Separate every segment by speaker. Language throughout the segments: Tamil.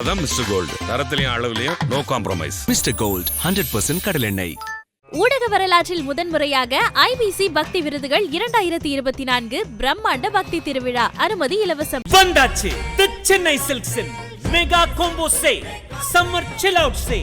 Speaker 1: அதான் மிஸ்டர் கோல்டு தரத்திலையும் அளவுலையும் no compromise
Speaker 2: mister gold hundred percent கடலெண்ணெய்
Speaker 3: ஊடக வரலாற்றில் முதன்முறையாக ஐபிசி பக்தி விருதுகள் இரண்டாயிரத்தி இருபத்தி நான்கு பிரம்மாண்ட பக்தி திருவிழா. அனுமதி இலவசம்.
Speaker 4: வந்தாச்சு. The Chennai சில்க்ஸின் mega combo say summer chill out say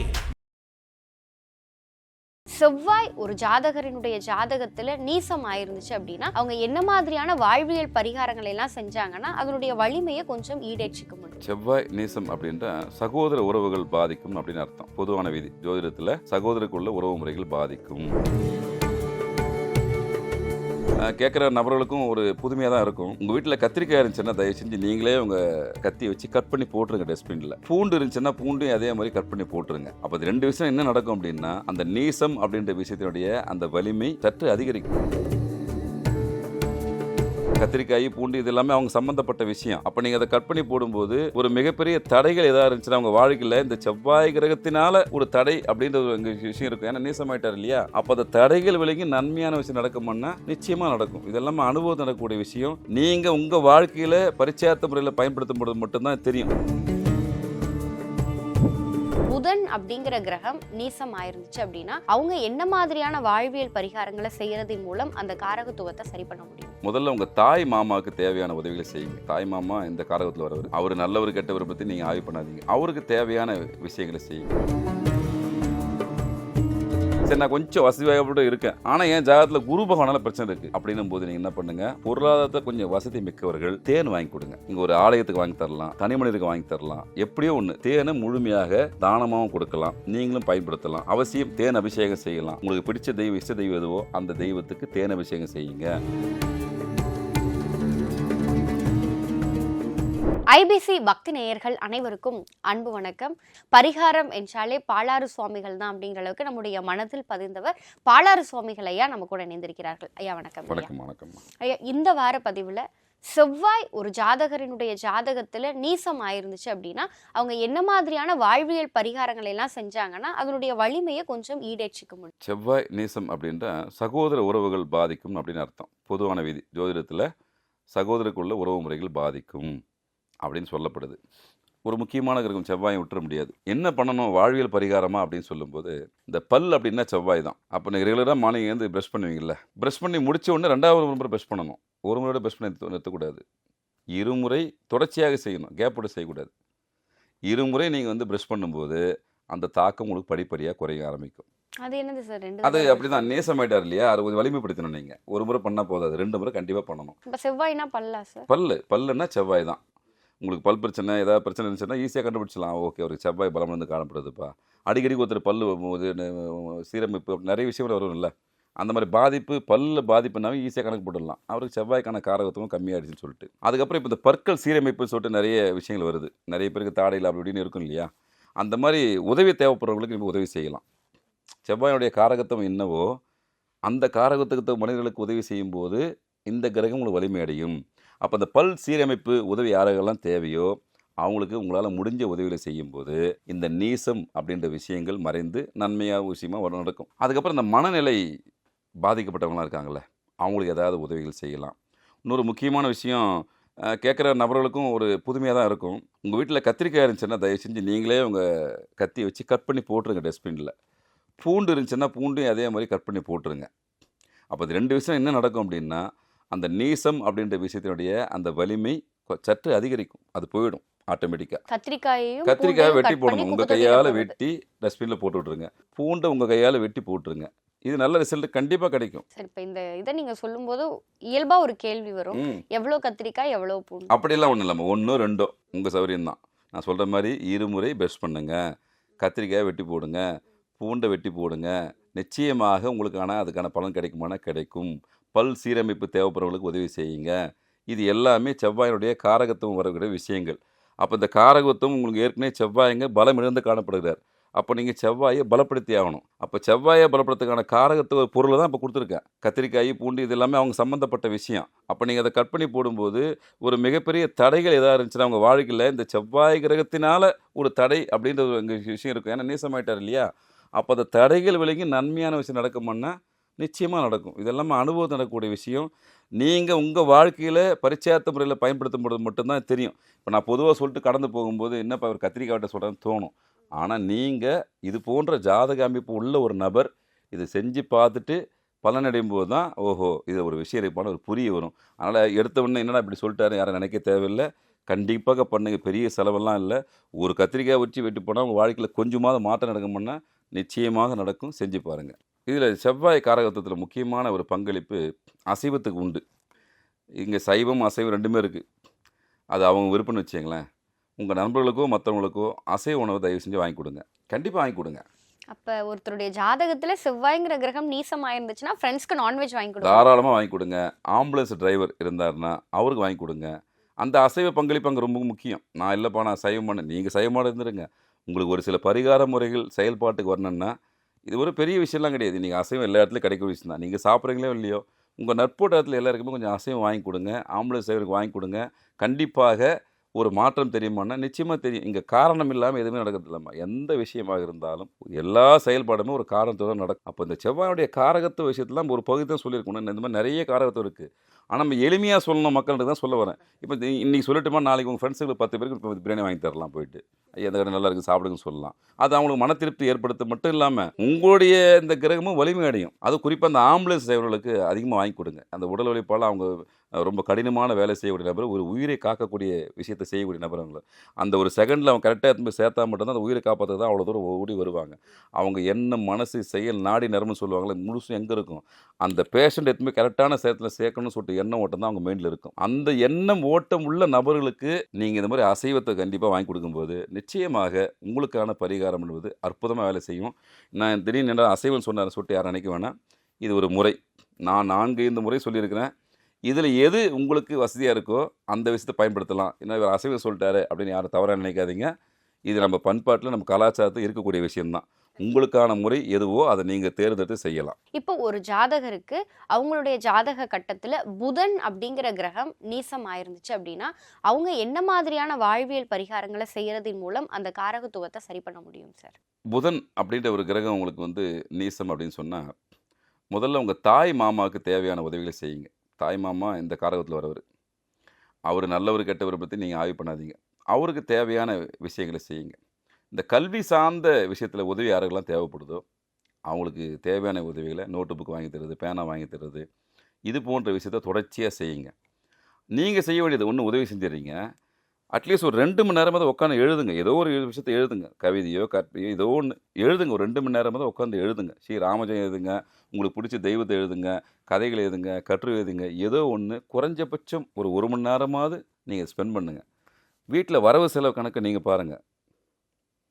Speaker 5: செவ்வாய் ஒரு ஜாதகரினுடைய ஜாதகத்துல நீசம் ஆயிருந்துச்சு அப்படின்னா அவங்க என்ன மாதிரியான வாழ்வியல் பரிகாரங்களை எல்லாம் செஞ்சாங்கன்னா அதனுடைய வலிமையை கொஞ்சம் ஈடேற்றிக்க முடியும்.
Speaker 6: செவ்வாய் நீசம் அப்படின்ற சகோதர உறவுகள் பாதிக்கும் அப்படின்னு அர்த்தம். பொதுவான விதி. ஜோதிடத்துல சகோதரருக்குள்ள உறவு முறைகள் பாதிக்கும். கேட்குற நபர்களுக்கும் ஒரு புதுமையாக தான் இருக்கும். உங்கள் வீட்டில் கத்திரிக்காய் இருந்துச்சுன்னா தயவு செஞ்சு நீங்களே உங்கள் கத்தி வச்சு கட் பண்ணி போட்டுருங்க டஸ்ட்பினில் பூண்டு இருந்துச்சுன்னா பூண்டையும் அதே மாதிரி கட் பண்ணி போட்டுருங்க. அப்போ ரெண்டு விஷயம் என்ன நடக்கும் அப்படின்னா அந்த நீசம் அப்படின்ற விஷயத்தினுடைய அந்த வலிமை சற்று அதிகரிக்கும். கத்திரிக்காய் பூண்டு இது எல்லாமே அவங்க சம்மந்தப்பட்ட விஷயம். அப்போ நீங்கள் அதை கட் பண்ணி போடும்போது ஒரு மிகப்பெரிய தடைகள் ஏதாவது இருந்துச்சுன்னா அவங்க வாழ்க்கையில் இந்த செவ்வாய் கிரகத்தினால ஒரு தடை அப்படின்ற ஒரு விஷயம் இருக்கும். ஏன்னா நீசமாயிட்டார் இல்லையா? அப்போ அந்த தடைகள் விலகி நன்மையான விஷயம் நடக்கும்னா நிச்சயமாக நடக்கும். இதெல்லாம் அனுபவம் நடக்கக்கூடிய விஷயம். நீங்கள் உங்கள் வாழ்க்கையில் பரிச்சயத்த முறையில் பயன்படுத்தும் பொழுது மட்டும்தான் தெரியும்.
Speaker 5: புதன் அப்படிங்கிற கிரகம் நீசம் ஆயிருந்துச்சு அப்படின்னா அவங்க என்ன மாதிரியான வாழ்வியல் பரிகாரங்களை செய்யறதின் மூலம் அந்த காரகத்துவத்தை சரி பண்ண முடியும்?
Speaker 6: முதல்ல உங்க தாய் மாமாவுக்கு தேவையான உதவிகளை செய்யுங்க. தாய் மாமா இந்த காரகத்தில் வரவர்? அவர் நல்லவர் கெட்டவர் பற்றி நீங்கள் ஆய்வு பண்ணாதீங்க. அவருக்கு தேவையான விஷயங்களை செய்யுங்க. சரி நான் கொஞ்சம் வசதி வாய்ப்போட இருக்கேன். ஆனால் என் ஜாதகத்தில் குரு பகவானால பிரச்சனை இருக்குது அப்படின்னும் போது நீங்கள் என்ன பண்ணுங்க? பொருளாதாரத்தை கொஞ்சம் வசதி மிக்கவர்கள் தேன் வாங்கி கொடுங்க. இங்கே ஒரு ஆலயத்துக்கு வாங்கி தரலாம். தனி மனிதருக்கு வாங்கி தரலாம். எப்படியோ ஒன்று தேனை முழுமையாக தானமாகவும் கொடுக்கலாம். நீங்களும் பயன்படுத்தலாம். அவசியம் தேன் அபிஷேகம் செய்யலாம். உங்களுக்கு பிடிச்ச தெய்வம் இஷ்ட தெய்வம் எதுவோ அந்த தெய்வத்துக்கு தேன் அபிஷேகம் செய்யுங்க.
Speaker 5: ஐபிசி பக்தி நேயர்கள் அனைவருக்கும் அன்பு வணக்கம். பரிகாரம் என்றாலே பாலாறு சுவாமிகள் தான் அப்படிங்கிற அளவுக்கு நம்முடைய மனதில் பதிந்தவர் பாலாறு சுவாமிகள் ஐயா நம்ம கூட இணைந்திருக்கிறார்கள். ஐயா வணக்கம்.
Speaker 6: வணக்கம் வணக்கம்.
Speaker 5: ஐயா இந்த வார பதிவுல செவ்வாய் ஒரு ஜாதகரினுடைய ஜாதகத்துல நீசம் ஆயிருந்துச்சு அப்படின்னா அவங்க என்ன மாதிரியான வாழ்வியல் பரிகாரங்கள் எல்லாம் செஞ்சாங்கன்னா அதனுடைய வலிமையை கொஞ்சம் ஈடேற்றிக்க முடியும்.
Speaker 6: செவ்வாய் நேசம் அப்படின்ற சகோதர உறவுகள் பாதிக்கும் அப்படின்னு அர்த்தம். பொதுவான விதி ஜோதிடத்தில் சகோதரருக்குள்ள உறவு முறைகள் பாதிக்கும். அப்படின்னு சொல்லப்படுது. ஒரு முக்கியமான கிரகம் செவ்வாயை விட்டுற முடியாது. என்ன பண்ணணும்? வாழ்வியல் பரிகாரமா அப்படின்னு சொல்லும்போது இந்த பல் அப்படின்னா செவ்வாய் தான். அப்போ நீங்கள் ரெகுலராக மார்னிங் வந்து ப்ரஷ் பண்ணுவீங்கல்ல? ப்ரஷ் பண்ணி முடிச்ச உடனே ரெண்டாவது முறை ப்ரஷ் பண்ணணும். ஒரு முறையோட ப்ரஷ் பண்ணி நிறுத்த- நிறுத்தக்கூடாது. இருமுறை தொடர்ச்சியாக செய்யணும். கேப் விட்டு செய்யக்கூடாது. இருமுறை நீங்கள் வந்து ப்ரஷ் பண்ணும்போது அந்த தாக்கம் உங்களுக்கு படிப்படியாக குறைய ஆரம்பிக்கும்.
Speaker 5: அது என்னது சார்? ரெண்டு
Speaker 6: அது
Speaker 5: தடவை
Speaker 6: அப்படிதான். நேசமாயிட்டார் இல்லையா? அது கொஞ்சம் வலிமைப்படுத்தணும் நீங்க. ஒரு முறை பண்ணா போதாது. ரெண்டு முறை கண்டிப்பா பண்ணணும்.
Speaker 5: இப்ப செவ்வாய்னா பல்லா சார்?
Speaker 6: பல்லு. பல்லுன்னா செவ்வாய் தான். உங்களுக்கு பல் பிரச்சனை ஏதாவது பிரச்சனை இருந்துச்சுன்னா ஈஸியாக கண்டுபிடிச்சலாம் ஓகே ஒரு செவ்வாய் பலம் வந்து காணப்படுதுப்பா. அடிக்கடி ஒருத்தர் பல் இது, சீரமைப்பு நிறைய விஷயங்கள் வரும்ல. அந்த மாதிரி பாதிப்பு பல்ல பாதிப்புனாவே ஈஸியாக கணக்கு போட்டுடலாம். அவருக்கு செவ்வாய்க்கான காரகத்துவம் கம்மியாயிடுச்சுன்னு சொல்லிட்டு. அதுக்கப்புறம் இப்போ இந்த பற்கள் சீரமைப்புன்னு சொல்லிட்டு நிறைய விஷயங்கள் வருது. நிறைய பேருக்கு தாடையில் அப்படி இப்படின்னு இருக்கும் இல்லையா? அந்த மாதிரி உதவி தேவைப்படுறவங்களுக்கு நம்ம உதவி செய்யலாம். செவ்வாயினுடைய காரகத்துவம் என்னவோ அந்த காரகத்துக்கு மனிதர்களுக்கு உதவி செய்யும்போது இந்த கிரகம் உங்களுக்கு வலிமை அடையும். அப்போ அந்த பல் சீரமைப்பு உதவி யாரெல்லாம் தேவையோ அவங்களுக்கு உங்களால் முடிஞ்ச உதவிகளை செய்யும்போது இந்த நீசம் அப்படின்ற விஷயங்கள் மறைந்து நன்மையாக விஷயமா வர நடக்கும். அதுக்கப்புறம் இந்த மனநிலை பாதிக்கப்பட்டவங்களாம் இருக்காங்கள்ல அவங்களுக்கு ஏதாவது உதவிகள் செய்யலாம். இன்னொரு முக்கியமான விஷயம் கேட்குற நபர்களுக்கும் ஒரு புதுமையாக தான் இருக்கும். உங்கள் வீட்டில் கத்திரிக்காய் இருந்துச்சுன்னா தயவு செஞ்சு நீங்களே உங்கள் கத்தி வச்சு கட் பண்ணி போட்டுருங்க டஸ்ட்பினில். பூண்டு இருந்துச்சுன்னா பூண்டையும் அதே மாதிரி கட் பண்ணி போட்டுருங்க. அப்போ இது ரெண்டு விஷயம் என்ன நடக்கும் அப்படின்னா அந்த நீசம் அப்படின்ற விஷயத்தினுடைய அந்த வலிமை சற்று அதிகரிக்கும். அது போயிடும் ஆட்டோமேட்டிக்காக
Speaker 5: கத்திரிக்காயையும்
Speaker 6: கத்திரிக்காயை வெட்டி போடணும். உங்கள் கையால். வெட்டி டஸ்ட்பினில் போட்டு விட்ருங்க பூண்டை உங்கள் கையால் வெட்டி போட்டுருங்க. இது நல்ல ரிசல்ட் கண்டிப்பாக கிடைக்கும்.
Speaker 5: சரி இப்ப இந்த இதை நீங்க சொல்லும்போது இயல்பா ஒரு கேள்வி வரும்.
Speaker 6: ம்.
Speaker 5: எவ்வளவு கத்திரிக்காய் எவ்வளவு பூண்டு?
Speaker 6: அப்படியெல்லாம் ஒன்றும் இல்லாமல் ஒன்றோ ரெண்டோ. உங்கள் சௌகரியம் தான் நான் சொல்கிற மாதிரி இருமுறை ப்ரஷ் பண்ணுங்க. கத்திரிக்காயை வெட்டி போடுங்க. பூண்டை வெட்டி போடுங்க. நிச்சயமாக உங்களுக்கான அதுக்கான பலன் கிடைக்குமானா கிடைக்கும். பல் சீரமைப்பு தேவைப்படுறவங்களுக்கு உதவி செய்யுங்க. இது எல்லாமே செவ்வாயினுடைய காரகத்துவம் வரக்கூடிய விஷயங்கள். அப்போ இந்த காரகத்துவம் உங்களுக்கு ஏற்கனவே செவ்வாயங்க பலம் இழந்து காணப்படுகிறார். அப்போ நீங்கள் செவ்வாயை பலப்படுத்தி ஆகணும். அப்போ செவ்வாயை பலப்படுத்துக்கான காரகத்துவ பொருளை தான் இப்போ கொடுத்துருக்கேன். கத்திரிக்காய் பூண்டு இது எல்லாமே அவங்க சம்மந்தப்பட்ட விஷயம். அப்போ நீங்கள் அதை கட் பண்ணி போடும்போது ஒரு மிகப்பெரிய தடைகள் எதாவது இருந்துச்சுன்னா அவங்க வாழ்க்கையில் இந்த செவ்வாய் கிரகத்தினால ஒரு தடை அப்படின்ற ஒரு விஷயம் இருக்கும். ஏன்னா நீசமாயிட்டார் இல்லையா? அப்போ அந்த தடைகள் விலகி நன்மையான விஷயம் நடக்குமானா நிச்சயமாக நடக்கும். இதெல்லாமே அனுபவம் நடக்கக்கூடிய விஷயம். நீங்கள் உங்கள் வாழ்க்கையில் பரிச்சயாத்த முறையில் பயன்படுத்தும் பொழுது மட்டும்தான் தெரியும். இப்போ நான் பொதுவாக சொல்லிட்டு கடந்து போகும்போது என்னப்பா அவர் கத்திரிக்காய்ட்ட சொல்கிறேன்னு தோணும். ஆனால் நீங்கள் இது போன்ற ஜாதக அமைப்பு உள்ள ஒரு நபர் இதை செஞ்சு பார்த்துட்டு பலனடையும் போது தான் ஓஹோ இது ஒரு விஷயம் இருப்பான ஒரு புரிய வரும். அதனால் எடுத்த உடனே என்னடா இப்படி சொல்லிட்டாரு யாரும் நினைக்க தேவையில்லை. கண்டிப்பாக பண்ணுங்கள் பெரிய செலவெல்லாம் இல்லை. ஒரு கத்திரிக்காய் வச்சு வெட்டி போனால் உங்கள் வாழ்க்கையில் கொஞ்சமாவது மாற்றம் நடக்கும்னா நிச்சயமாக நடக்கும். செஞ்சு பாருங்கள் இதில் செவ்வாய் காரகத்துவத்தில் முக்கியமான ஒரு பங்களிப்பு அசைவத்துக்கு உண்டு. இங்கே சைவம் அசைவம் ரெண்டுமே இருக்குது அது அவங்க விருப்பம்னு வச்சுங்களேன் உங்கள் நண்பர்களுக்கோ மற்றவங்களுக்கோ அசைவ உணவு தயவு செஞ்சு வாங்கி கொடுங்க. கண்டிப்பாக வாங்கி கொடுங்க.
Speaker 5: அப்ப ஒருத்தருடைய ஜாதகத்துல செவ்வாய்ங்கிற கிரகம் நீசமா இருந்துச்சுன்னா ஃப்ரெண்ட்ஸ்க்கு நான்வெஜ் வாங்கி கொடுங்க.
Speaker 6: தாராளமாக வாங்கி கொடுங்க. ஆம்புலன்ஸ் டிரைவர் இருந்தாருன்னா அவருக்கு வாங்கி கொடுங்க. அந்த அசைவ பங்களிப்பு அங்கே ரொம்ப முக்கியம். நான் இல்லைப்பா நான் சைவம் பண்ண நீங்கள் சைவமாக இருந்துருங்க. உங்களுக்கு ஒரு சில பரிகார முறைகள் செயல்பாட்டுக்கு வரணும்னா இது ஒரு பெரிய விஷயம்லாம் கிடையாது. நீங்கள் அசைவம் எல்லா இடத்துலையும் கிடைக்கிற விஷயம் தான். நீங்கள் சாப்பிட்றீங்களோ இல்லையோ உங்கள் நட்போட்டத்தில் எல்லாருக்குமே கொஞ்சம் அசைவம் வாங்கி கொடுங்க. ஆம்புலன்ஸ் சேவருக்கு வாங்கி கொடுங்க. கண்டிப்பாக ஒரு மாற்றம் தெரியுமான்னா நிச்சயமாக தெரியும். இங்கே காரணம் இல்லாமல் எதுவுமே நடக்கிறது இல்லைம்மா எந்த விஷயமாக இருந்தாலும் எல்லா செயல்பாடுமே ஒரு காரணத்தோடு நடக்கும். அப்போ இந்த செவ்வாயுடைய காரகத்துவ விஷயத்துல நம்ம ஒரு பகுதி தான் சொல்லியிருக்கணும். இந்த மாதிரி நிறைய காரகத்துவம் இருக்குது ஆனால் நம்ம எளிமையாக சொல்லணும் மக்கள்கிட்ட தான் சொல்ல வரேன். இப்போ இன்றைக்கி இன்னைக்கு சொல்லட்டுமா? நாளைக்கு உங்கள் ஃப்ரெண்ட்ஸுக்கு பத்து பேருக்கு பிரியாணி வாங்கி தரலாம் போயிட்டு. ஐயா இந்த கடை நல்லா இருக்குது சாப்பிடுங்கன்னு சொல்லலாம். அது அவங்களுக்கு மன திருப்தி ஏற்படுத்த மட்டும் இல்லாமல் உங்களுடைய இந்த கிரகமும் வலிமை அடையும். அது குறிப்பாக அந்த ஆம்புலன்ஸ் டிரைவர்களுக்கு அதிகமாக வாங்கி கொடுங்க. அந்த உடல் உழைப்பால் அவங்க ரொம்ப கடினமான வேலை செய்யக்கூடிய நபர் ஒரு உயிரை காக்கக்கூடிய விஷயத்தை செய்யக்கூடிய நபர் அந்த ஒரு செகண்டில் அவங்க கரெக்டாக எடுத்து போய் சேர்த்தா மட்டும்தான் அந்த உயிரை காப்பாற்ற தான் அவ்வளோ தூரம் ஓடி வருவாங்க. அவங்க என்ன மனசு செயல் நாடி நரம்பு சொல்லுவாங்களே முழுசும் எங்கே இருக்கும்? அந்த பேஷண்ட் எடுத்து கரெக்டான சேரத்தில் சேர்க்கணும்னு சொல்லிட்டு எண்ணம் ஓட்டம் தான் அவங்க மைண்டில் இருக்கும். அந்த எண்ணம் ஓட்டம் உள்ள நபர்களுக்கு நீங்கள் இந்த மாதிரி அசைவத்தை கண்டிப்பாக வாங்கி கொடுக்கும்போது நிச்சயமாக உங்களுக்கான பரிகாரம் என்பது அற்புதமாக வேலை செய்யும். நான் திடீர்னு என்ன அசைவம் சொன்னார் சொல்லிட்டு யாரும் நினைக்க வேணாம். இது ஒரு முறை. நான் நான்கு ஐந்து முறை சொல்லியிருக்கிறேன். இதில் எது உங்களுக்கு வசதியாக இருக்கோ அந்த விஷயத்தை பயன்படுத்தலாம். ஏன்னா இவர் அசைவம் சொல்லிட்டாரு அப்படின்னு யாரும் தவறாக நினைக்காதீங்க. இது நம்ம பண்பாட்டில் நம்ம கலாச்சாரத்தில் இருக்கக்கூடிய விஷயம்தான். உங்களுக்கான முறை எதுவோ அதை நீங்கள் தேர்ந்தெடுத்து செய்யலாம்.
Speaker 5: இப்போ ஒரு ஜாதகருக்கு அவங்களுடைய ஜாதக கட்டத்துல புதன் அப்படிங்கிற கிரகம் நீசம் ஆயிருந்துச்சு அப்படின்னா அவங்க என்ன மாதிரியான வாழ்வியல் பரிகாரங்களை செய்யறதின் மூலம் அந்த காரகத்துவத்தை சரி பண்ண முடியும் சார்?
Speaker 6: புதன் அப்படின்ற ஒரு கிரகம் உங்களுக்கு வந்து நீசம் அப்படின்னு சொன்னால் முதல்ல உங்கள் தாய் மாமாவுக்கு தேவையான உதவிகளை செய்யுங்க. தாய் மாமா இந்த காரகத்தில் வரவர். அவர் நல்லவர் கெட்டவர் பற்றி நீங்கள் ஆய்வு பண்ணாதீங்க. அவருக்கு தேவையான விஷயங்களை செய்யுங்க. இந்த கல்வி சார்ந்த விஷயத்தில் உதவி யாருக்கெல்லாம் தேவைப்படுதோ அவங்களுக்கு தேவையான உதவிகளை நோட்டு புக் வாங்கி தருது பேனா வாங்கி தருது இது போன்ற விஷயத்தை தொடர்ச்சியாக செய்யுங்க. நீங்கள் செய்ய வேண்டியது ஒன்று உதவி செஞ்சிடுறீங்க. அட்லீஸ்ட் ஒரு ரெண்டு மணி நேரமாவது உட்காந்து எழுதுங்க. ஏதோ ஒரு விஷயத்தை எழுதுங்க. கவிதையோ கற்பையோ ஏதோ ஒன்று எழுதுங்க. ஒரு ரெண்டு மணி நேரமாவது உட்காந்து எழுதுங்க. ஸ்ரீ ராமஜெயம் எழுதுங்க. உங்களுக்கு பிடிச்ச தெய்வத்தை எழுதுங்க. கதைகள் எழுதுங்க. கற்று எழுதுங்க. ஏதோ ஒன்று குறைஞ்சபட்சம் ஒரு ஒரு மணி நேரமாவது நீங்கள் ஸ்பெண்ட் பண்ணுங்கள் வீட்டில் வரவு செலவு கணக்கை நீங்கள் பாருங்கள்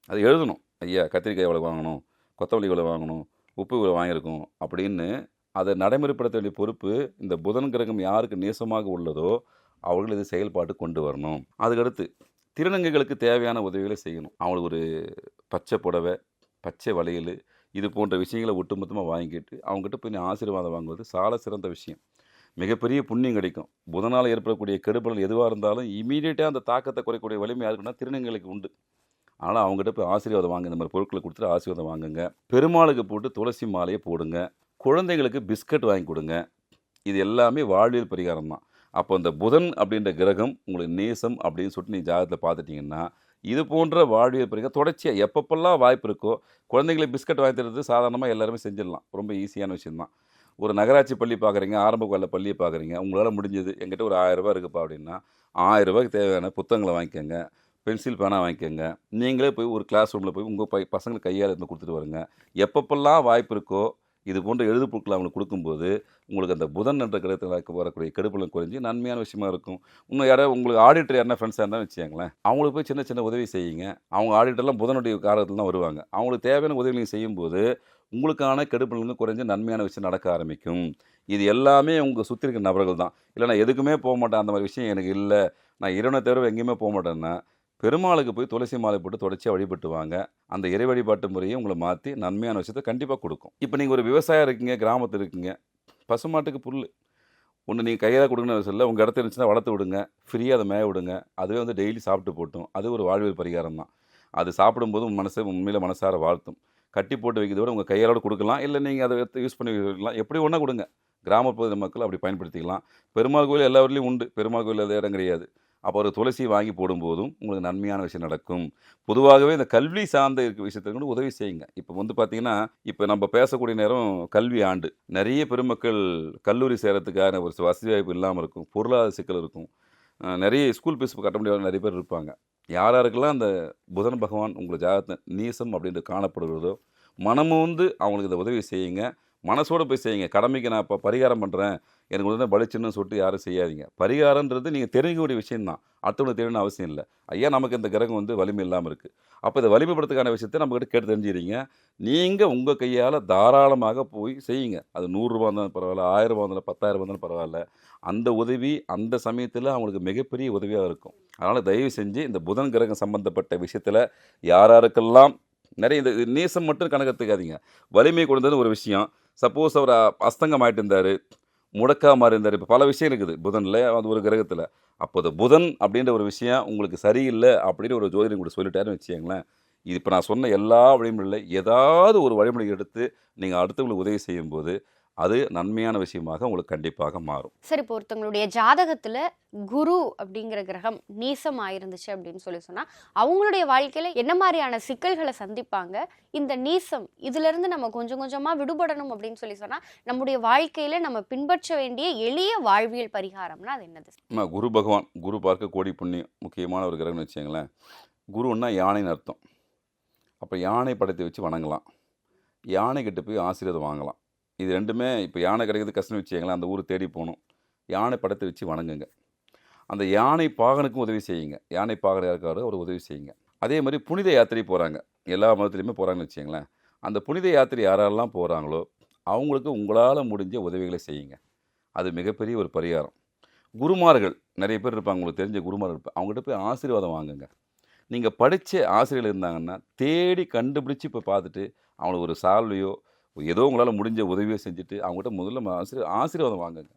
Speaker 6: அது எழுதணும். ஐயா கத்திரிக்காய் எவ்வளோ வாங்கணும்? கொத்தமல்லி இவ்வளோ வாங்கணும்? உப்பு இவ்வளோ வாங்கியிருக்கோம். அப்படின்னு அதை நடைமுறைப்படுத்த வேண்டிய பொறுப்பு இந்த புதன் கிரகம் யாருக்கு நேசமாக உள்ளதோ அவர்கள் இது செயல்பாட்டு கொண்டு வரணும். அதுக்கடுத்து திருநங்கைகளுக்கு தேவையான உதவிகளை செய்யணும். அவங்களுக்கு ஒரு பச்சை புடவை பச்சை வளையல் இது போன்ற விஷயங்களை ஒட்டுமொத்தமாக வாங்கிட்டு அவங்ககிட்ட போய் ஆசீர்வாதம் வாங்குவது சால சிறந்த விஷயம். மிகப்பெரிய புண்ணியம் கிடைக்கும். புதனால் ஏற்படக்கூடிய கெடுபலன் எதுவாக இருந்தாலும் இமீடியட்டாக அந்த தாக்கத்தை குறைக்கூடிய வலிமை யாருக்குன்னா திருநங்கைகளுக்கு உண்டு. ஆனால் அவங்ககிட்ட போய் ஆசீர்வாதம் வாங்க இந்த மாதிரி பொருட்களை கொடுத்துட்டு ஆசீர்வாதம் வாங்குங்க. பெருமாளுக்கு போட்டு துளசி மாலையை போடுங்க. குழந்தைங்களுக்கு பிஸ்கட் வாங்கி கொடுங்க. இது எல்லாமே வாழ்வியல் பரிகாரம் தான் அப்போ இந்த புதன் அப்படின்ற கிரகம் உங்களுக்கு நேசம் அப்படின்னு சொல்லிட்டு நீங்கள் ஜாதகத்தில் பார்த்துட்டிங்கன்னா இது போன்ற வாழ்வியல் பிறகு தொடர்ச்சியாக எப்பப்பெல்லாம் வாய்ப்பு இருக்கோ குழந்தைங்களுக்கு பிஸ்கட் வாங்கி தருறது சாதாரணமாக எல்லாருமே செஞ்சிடலாம். ரொம்ப ஈஸியான விஷயம்தான். ஒரு நகராட்சி பள்ளி பார்க்குறீங்க ஆரம்ப கால பள்ளியை பார்க்குறீங்க உங்களால் முடிஞ்சது எங்கிட்ட ஒரு ஆயிரரூபா இருக்குப்பா அப்படின்னா ஆயிரம் ரூபாய்க்கு தேவையான புத்தகங்களை வாங்கிக்கோங்க பென்சில் பேனா வாங்கிக்கோங்க. நீங்களே போய் ஒரு கிளாஸ் ரூமில் போய் உங்கள் பை பசங்களுக்கு கையால் இருந்து கொடுத்துட்டு வருங்க. எப்பப்பெல்லாம் வாய்ப்பு இருக்கோ இது போன்ற எழுது பொருட்களை அவங்களுக்கு கொடுக்கும்போது உங்களுக்கு அந்த புதன் என்ற கிரகத்தில் வரக்கூடிய கெடுப்பலம் குறைஞ்சி நன்மையான விஷயமா இருக்கும். இன்னும் யாராவது உங்களுக்கு ஆடிட்டர் யாருன்னா ஃப்ரெண்ட்ஸாக இருந்தால் வச்சுக்கோங்களேன். அவங்களுக்கு போய் சின்ன சின்ன உதவி செய்யுங்க. அவங்க ஆடிட்டர்லாம் புதனுடைய காரகத்தில் தான் வருவாங்க. அவங்களுக்கு தேவையான உதவிகளையும் செய்யும்போது உங்களுக்கான கெடுப்பலங்க குறைஞ்சு நன்மையான விஷயம் நடக்க ஆரம்பிக்கும். இது எல்லாமே உங்கள் சுற்றி இருக்கிற நபர்கள் தான். இல்லை நான் எதுக்குமே போக மாட்டேன். அந்த மாதிரி விஷயம் எனக்கு இல்லை. நான் இறைவனை தவிர எங்கேயுமே போக மாட்டேன்னா பெருமாளுக்கு போய் துளசி மாலை போட்டு தொடர்ச்சியாக வழிபட்டு வாங்க அந்த இறை வழிபாட்டு முறையை உங்களை மாற்றி நன்மையான விஷயத்தை கண்டிப்பாக கொடுக்கும். இப்போ நீங்கள் ஒரு விவசாயம் இருக்கீங்க கிராமத்தில் இருக்கீங்க பசுமாட்டுக்கு புல். ஒன்று நீங்கள் கையில் கொடுக்கணும்னு அவசியம் இல்லை. உங்கள் இடத்துல இருந்துச்சுன்னா வளர்த்து விடுங்க. ஃப்ரீயாக அதை மேய விடுங்க. அதுவே வந்து டெய்லி சாப்பிட்டு போட்டும். அது ஒரு வாழ்வியல் பரிகாரம் தான். அது சாப்பிடும்போது உங்கள் மனசு உண்மையில் மனசார வாழ்த்தும். கட்டி போட்டு வைக்கிறத விட உங்கள் கையாளோட கொடுக்கலாம். இல்லை நீங்கள் அதை எடுத்து யூஸ் பண்ணி வைக்கலாம். எப்படி ஒன்றா கொடுங்க. கிராமப்புற மக்கள் அப்படி பயன்படுத்திக்கலாம். பெருமாள் கோயில் எல்லா ஊர்லேயும் உண்டு. பெருமாள் கோயில் அது இடம் கிடையாது. அப்போ ஒரு துளசி வாங்கி போடும்போதும் உங்களுக்கு நன்மையான விஷயம் நடக்கும். பொதுவாகவே இந்த கல்வி சார்ந்த இருக்க விஷயத்துக்கு கூட உதவி செய்யுங்க. இப்போ வந்து பார்த்தீங்கன்னா இப்போ நம்ம பேசக்கூடிய நேரம் கல்வி ஆண்டு. நிறைய பெருமக்கள் கல்லூரி சேரத்துக்கான ஒரு வசதி வாய்ப்பு இல்லாமல் இருக்கும். பொருளாதார சிக்கல் இருக்கும். நிறைய ஸ்கூல் ஃபீஸ் கட்ட முடியாத நிறைய பேர் இருப்பாங்க. யார் அந்த புதன் பகவான் உங்களை ஜாதகத்தை நீசம் அப்படின்ட்டு காணப்படுகிறதோ மனமும் வந்து அவங்களுக்கு இந்த உதவி செய்யுங்க. மனசோட போய் செய்யுங்க. கடமைக்கு நான் இப்போ பரிகாரம் பண்ணுறேன் எனக்கு வந்து பலிச்சுன்னு சொல்லிட்டு யாரும் செய்யாதீங்க. பரிகாரன்றது நீங்கள் தெரிஞ்சுக்கக்கூடிய விஷயம்தான். அடுத்தவங்களுக்கு தெரியணும்னு அவசியம் இல்லை. ஐயா நமக்கு இந்த கிரகம் வந்து வலிமை இல்லாமல் இருக்குது அப்போ இதை வலிமைப்படுத்துக்கான விஷயத்தை நம்மக்கிட்ட கேட்டு தெரிஞ்சுக்கிறீங்க. நீங்கள் உங்கள் கையால் தாராளமாக போய் செய்யுங்க. அது நூறுரூவா இருந்தாலும் பரவாயில்ல ஆயிரரூபா இருந்தாலும் பத்தாயிரம் இருந்தாலும் பரவாயில்ல. அந்த உதவி அந்த சமயத்தில் அவங்களுக்கு மிகப்பெரிய உதவியாக இருக்கும். அதனால் தயவு செஞ்சு இந்த புதன் கிரகம் சம்மந்தப்பட்ட விஷயத்தில் யார் யாருக்கெல்லாம் நிறைய இந்த நேசம் மட்டும் கணக்கத்துக்காதீங்க வலிமை கொடுத்தது ஒரு விஷயம். சப்போஸ் அவர் அஸ்தங்கமாயிட்டு இருந்தார் முடக்கா இருந்தார் இப்போ பல விஷயம் இருக்குது. புதனில் அது ஒரு கிரகத்தில். அப்போ அது புதன் அப்படின்ற ஒரு விஷயம் உங்களுக்கு சரியில்லை அப்படின்னு ஒரு ஜோதிடம் கூட சொல்லிட்டாருன்னு வச்சுக்கோங்களேன். இது இப்போ நான் சொன்ன எல்லா வழிமுறையில் ஏதாவது ஒரு வழிமுறை எடுத்து நீங்கள் அடுத்தவங்களுக்கு உதவி செய்யும்போது அது நன்மையான விஷயமாக உங்களுக்கு கண்டிப்பாக மாறும்.
Speaker 5: சரி இப்போ ஒருத்தவங்களுடைய ஜாதகத்துல குரு அப்படிங்கிற கிரகம் நீசம் ஆயிருந்துச்சு அப்படின்னு சொல்லி சொன்னா அவங்களுடைய வாழ்க்கையில என்ன மாதிரியான சிக்கல்களை சந்திப்பாங்க? இந்த நீசம் இதுல இருந்து நம்ம கொஞ்சம் கொஞ்சமா விடுபடணும் அப்படின்னு சொல்லி சொன்னா நம்முடைய வாழ்க்கையில நம்ம பின்பற்ற வேண்டிய எளிய வாழ்வியல் பரிகாரம்னா அது என்னது?
Speaker 6: குரு பகவான் குரு பார்க்க கோடி புண்ணியம் முக்கியமான ஒரு கிரகம்னு வச்சுங்களேன் குருன்னா யானைன்னு அர்த்தம். அப்போ யானை படத்தை வச்சு வணங்கலாம். யானைக்கிட்ட போய் ஆசீர்வாதம் வாங்கலாம். இது ரெண்டுமே இப்போ யானை கிடைக்கிறது கஷ்டம் வச்சுங்களேன் அந்த ஊர் தேடி போகணும். யானை படத்தை வச்சு வணங்குங்க. அந்த யானை பாகனுக்கும் உதவி செய்யுங்க. யானை பாகன் இருக்காரு அவர் உதவி செய்யுங்க. அதே மாதிரி புனித யாத்திரை போகிறாங்க எல்லா மதத்துலேயுமே போகிறாங்கன்னு வச்சுங்களேன் அந்த புனித யாத்திரை யாரெல்லாம் போகிறாங்களோ அவங்களுக்கு உங்களால் முடிஞ்ச உதவிகளை செய்யுங்க. அது மிகப்பெரிய ஒரு பரிகாரம். குருமார்கள் நிறைய பேர் இருப்பாங்க உங்களுக்கு தெரிஞ்ச குருமார்கள் இருப்பாங்க அவங்ககிட்ட போய் ஆசீர்வாதம் வாங்குங்க. நீங்கள் படித்த ஆசிரியர்கள் இருந்தாங்கன்னா தேடி கண்டுபிடிச்சி இப்போ பார்த்துட்டு அவங்களுக்கு ஒரு சால்வையோ ஏதோ உங்களால் முடிஞ்ச உதவியை செஞ்சுட்டு அவங்ககிட்ட முதல்ல ஆசிரியர் ஆசீர்வாதம் வாங்குங்க.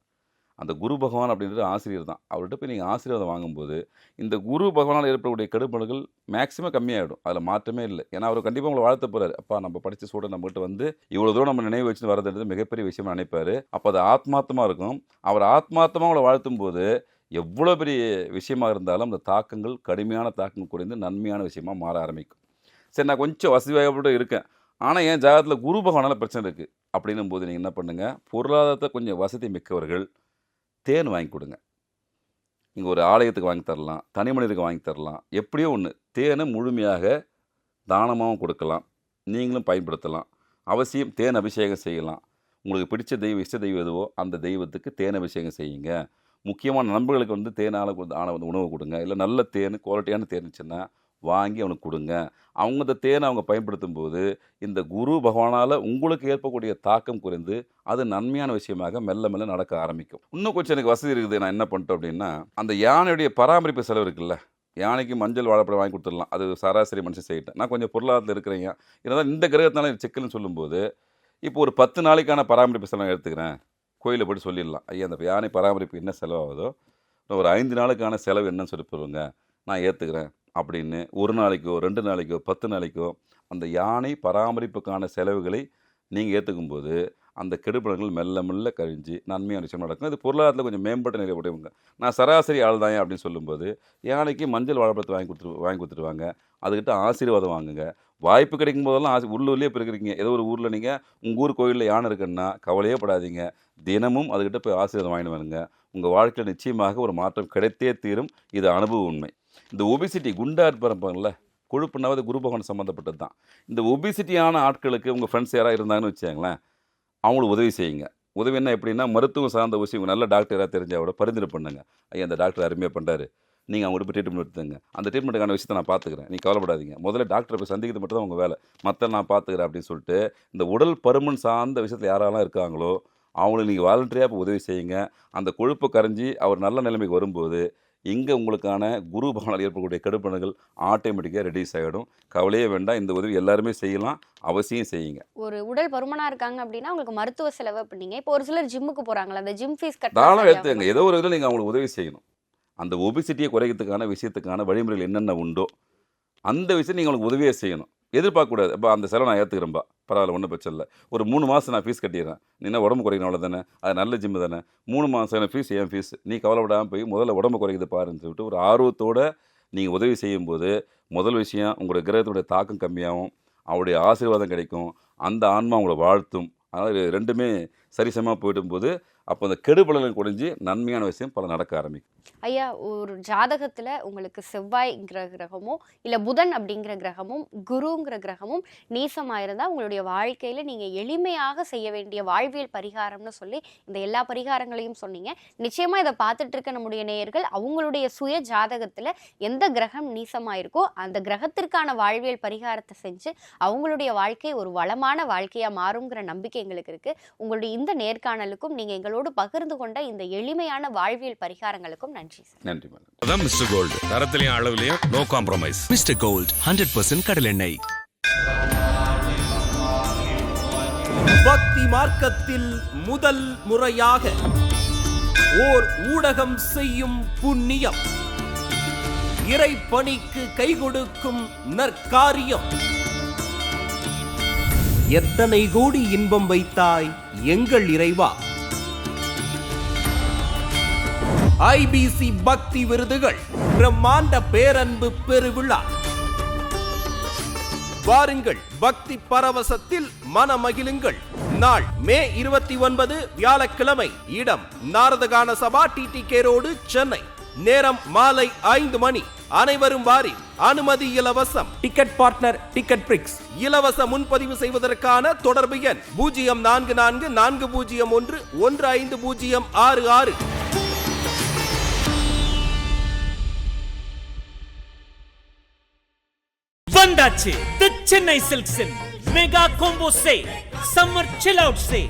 Speaker 6: அந்த குரு பகவான் அப்படின்றது ஆசிரியர் தான். அவர்கிட்ட போய் நீங்கள் ஆசீர்வாதம் வாங்கும்போது இந்த குரு பகவானால் ஏற்படக்கூடிய கெடுபல்கள் மேக்ஸிமம் கம்மியாகிடும் அதில் மாற்றமே இல்லை. ஏன்னா அவர் கண்டிப்பாக உங்களை வாழ்த்த போகிறார் அப்பா நம்ம படித்த சூட நம்மகிட்ட வந்து இவ்வளோ தூரம் நம்ம நினைவு வச்சுட்டு வரதுன்றது மிகப்பெரிய விஷயமா நினைப்பாரு. அப்போ அது ஆத்மார்த்தமாக இருக்கும். அவர் ஆத்மார்த்தமாக உங்களை வாழ்த்தும் போது எவ்வளோ பெரிய விஷயமாக இருந்தாலும் அந்த தாக்கங்கள் கடுமையான தாக்கங்கள் குறைந்து நன்மையான விஷயமாக மாற ஆரம்பிக்கும். சரி நான் கொஞ்சம் வசதி வாய்ப்போட இருக்கேன். ஆனால் என் ஜாதகத்தில் குரு பகவானால் பிரச்சனை இருக்குது அப்படின்னும் போது நீங்கள் என்ன பண்ணுங்கள் பொருளாதாரத்தை கொஞ்சம் வசதி மிக்கவர்கள் தேன் வாங்கி கொடுங்க. இங்கே ஒரு ஆலயத்துக்கு வாங்கி தரலாம் தனி மனிதருக்கு வாங்கி தரலாம் எப்படியோ ஒன்று தேனை முழுமையாக தானமாகவும் கொடுக்கலாம் நீங்களும் பயன்படுத்தலாம். அவசியம் தேன் அபிஷேகம் செய்யலாம். உங்களுக்கு பிடிச்ச தெய்வம் இஷ்ட தெய்வம் எதுவோ அந்த தெய்வத்துக்கு தேன் அபிஷேகம் செய்யுங்க. முக்கியமான நண்பர்களுக்கு வந்து தேனால் ஆன வந்து உணவு கொடுங்க. இல்லை நல்ல தேன் குவாலிட்டியான தேன் இருந்துச்சுன்னா வாங்கி அவனுக்கு கொடுங்க. அவங்க இந்த தேனை அவங்க பயன்படுத்தும் போது இந்த குரு பகவானால் உங்களுக்கு ஏற்பக்கூடிய தாக்கம் குறைந்து அது நன்மையான விஷயமாக மெல்ல மெல்ல நடக்க ஆரம்பிக்கும். இன்னும் கொஞ்சம் எனக்கு வசதி இருக்குது நான் என்ன பண்ணிட்டேன் அப்படின்னா அந்த யானையுடைய பராமரிப்பு செலவு இருக்குல்ல யானைக்கு மஞ்சள் வாழைப்பழம் வாங்கி கொடுத்துடலாம். அது சராசரி மனுஷன் செய்யிட்டேன் நான் கொஞ்சம் பொருளாதாரத்தில் இருக்கிறேன். இருந்தாலும் இந்த கிரகத்தினால எனக்கு சிக்கல்னு சொல்லும்போது இப்போ ஒரு பத்து நாளைக்கான பராமரிப்பு செலவு எடுத்துக்கிறேன். கோயிலை போட்டு சொல்லிடலாம். ஐயா அந்த யானை பராமரிப்பு என்ன செலவாகுதோ ஒரு ஐந்து நாளுக்கான செலவு என்னன்னு சொல்லி போடுங்க நான் ஏற்றுக்கிறேன் அப்படின்னு ஒரு நாளைக்கோ ரெண்டு நாளைக்கோ பத்து நாளைக்கோ அந்த யானை பராமரிப்புக்கான செலவுகளை நீங்கள் ஏற்றுக்கும் போது அந்த கெடுபலங்கள் மெல்ல மெல்ல கழிஞ்சு நன்மையான விஷயம் நடக்கும். இது பொருளாதாரத்தில் கொஞ்சம் மேம்பட்ட நிலை உடையவங்க. நான் சராசரி ஆள் தான் அப்படின்னு சொல்லும்போது யானைக்கு மஞ்சள் வாழைப்பழத்தை வாங்கி கொடுத்துரு வாங்கி கொடுத்துருவாங்க. அதுக்கிட்ட ஆசீர்வாதம் வாங்குங்க. வாய்ப்பு கிடைக்கும் போதெல்லாம் ஆசி உள்ளூர்லேயே இப்போ இருக்கிறீங்க ஏதோ ஒரு ஊரில் நீங்கள் உங்கள் ஊர் கோயிலில் யானை இருக்குன்னா கவலையே படாதீங்க. தினமும் அதுக்கிட்ட போய் ஆசீர்வாதம் வாங்கிட்டு வருங்க. உங்கள் வாழ்க்கையில் நிச்சயமாக ஒரு மாற்றம் கிடைத்தே தீரும். இது அனுபவ உண்மை. இந்த ஒபிசிட்டி குண்டா இருப்பாங்கல்ல கொழுப்புனாவது குரு பகவான் சம்மந்தப்பட்டது தான் இந்த ஒபிசிட்டியான ஆட்களுக்கு உங்கள் ஃப்ரெண்ட்ஸ் யாராவது இருந்தாங்கன்னு வச்சாங்களேன் அவங்களுக்கு உதவி செய்யுங்க. உதவி என்ன எப்படின்னா மருத்துவம் சார்ந்த விஷயம் நல்ல டாக்டர் யாராவது தெரிஞ்சால் கூட பரிந்துரை பண்ணுங்க. ஐயா அந்த டாக்டர் அருமையாக பண்ணுறாரு நீங்கள் அவங்க போய் ட்ரீட்மெண்ட் எடுத்துங்க அந்த ட்ரீட்மெண்ட்டுக்கான விஷயத்தை நான் பார்த்துக்கிறேன் நீ கவலைப்படாதீங்க. முதல்ல டாக்டரை போய் சந்திக்கிறது மட்டும் தான் உங்கள் வேலை. மற்ற நான் பார்த்துக்கிறேன் அப்படின்னு சொல்லிட்டு இந்த உடல் பருமன் சார்ந்த விஷயத்தில் யாரெல்லாம் இருக்காங்களோ அவங்களுக்கு நீங்கள் வாலண்டரியாக இப்போ உதவி செய்யுங்க. அந்த கொழுப்பை கரைஞ்சி அவர் நல்ல நிலைமைக்கு வரும்போது இங்கே உங்களுக்கான குரு பகவானால் ஏற்படக்கூடிய கெடுப்பணுகள் ஆட்டோமேட்டிக்காக ரெடியூஸ் ஆகிடும் கவலையே வேண்டாம். இந்த உதவி எல்லாருமே செய்யலாம். அவசியம் செய்யுங்க.
Speaker 5: ஒரு உடல் பருமனா இருக்காங்க அப்படின்னா உங்களுக்கு மருத்துவ செலவு பண்ணீங்க இப்போ ஒரு சிலர் ஜிம்முக்கு போறாங்களா அந்த ஜிம் ஃபீஸ்
Speaker 6: தாராளம் எடுத்துங்க ஏதோ ஒரு இதில் நீங்கள் அவங்களுக்கு உதவி செய்யணும். அந்த ஒபிசிட்டியை குறைக்கிறதுக்கான விஷயத்துக்கான வழிமுறைகள் என்னென்ன உண்டோ அந்த விஷயம் நீங்கள் அவங்களுக்கு உதவியே செய்யணும். எதிர்பார்க்கக்கூடாது. அப்போ அந்த செலவை நான் ஏற்றுக்கிறேன்பா பரவாயில்ல ஒன்றும் பிரச்சனை இல்லை. ஒரு மூணு மாதம் நான் ஃபீஸ் கட்டிடுறேன். நீ என்ன உடம்பு குறைக்கணும் அவ்வளோ தானே அது நல்ல ஜிம்மு தானே? மூணு மாதம் ஃபீஸ் என் ஃபீஸ் நீ கவலைப்படாமல் போய் முதல்ல உடம்பு குறைக்குது பாருன்னு சொல்லிட்டு ஒரு ஆர்வத்தோட நீங்கள் உதவி செய்யும்போது முதல் விஷயம் உங்களோட கிரகத்துடைய தாக்கம் கம்மியாகும். அவருடைய ஆசீர்வாதம் கிடைக்கும். அந்த ஆன்மா உங்களை வாழ்த்தும். அதாவது ரெண்டுமே சரிசமமாக போயிடும்போது அப்போ அந்த கெடுபலன் குறைஞ்சி நன்மையான விஷயம் பல நடக்க ஆரம்பிக்கும்.
Speaker 5: ஐயா ஒரு ஜாதகத்தில் உங்களுக்கு செவ்வாய்ங்கிற கிரகமோ இல்லை புதன் அப்படிங்கிற கிரகமும் குருங்கிற கிரகமும் நீசமாக இருந்தால் உங்களுடைய வாழ்க்கையில் நீங்கள் எளிமையாக செய்ய வேண்டிய வாழ்வியல் பரிகாரம்னு சொல்லி இந்த எல்லா பரிகாரங்களையும் சொன்னீங்க. நிச்சயமாக இதை பார்த்துட்டு இருக்க நம்முடைய நேயர்கள் அவங்களுடைய சுய ஜாதகத்தில் எந்த கிரகம் நீசமாக இருக்கோ அந்த கிரகத்திற்கான வாழ்வியல் பரிகாரத்தை செஞ்சு அவங்களுடைய வாழ்க்கை ஒரு வளமான வாழ்க்கையாக மாறுங்கிற நம்பிக்கை எங்களுக்கு இருக்குது உங்களுடைய இந்த நேர்காணலுக்கும் நீங்கள் எங்களோடு பகிர்ந்து கொண்ட இந்த எளிமையான வாழ்வியல் பரிகாரங்களுக்கும் நன்றி
Speaker 6: நன்றி மேடம்
Speaker 1: அதான் மிஸ்டர் கோல்டு. தரத்திலையும் அளவுலையும் no compromise
Speaker 2: mister gold hundred percent கடலெண்ணெய்
Speaker 7: பக்தி மார்க்கத்தில் முதல் முறையாக ஓர் ஊடகம் செய்யும் புண்ணியம். இறை பணிக்கு கை கொடுக்கும் நற்காரியம். எத்தனை கோடி இன்பம் வைத்தாய் எங்கள் இறைவா? ஐபிசி பக்தி விருதுகள் பிரம்மாண்ட பேரன்பு பெருவிழா. வாருங்கள் பக்தி பரவசத்தில் மனமகிழுங்கள். நாள் மே இருபத்தி ஒன்பது வியாழக்கிழமை இடம் நாரதகான சபா டிடி ரோடு சென்னை. நேரம் மாலை ஐந்து மணி. அனைவரும் வாரி அனுமதி இலவசம். டிக்கெட் பார்ட்னர் டிக்கெட் பிரிக்ஸ் இலவச முன்பதிவு செய்வதற்கான தொடர்பு எண் பூஜ்ஜியம் நான்கு நான்கு நான்கு பூஜ்ஜியம் ஒன்று ஒன்று ஐந்து பூஜ்ஜியம் ஆறு ஆறு.
Speaker 4: வந்தாச்சு. The Chennai சில்க்ஸின் mega combo say summer chill out say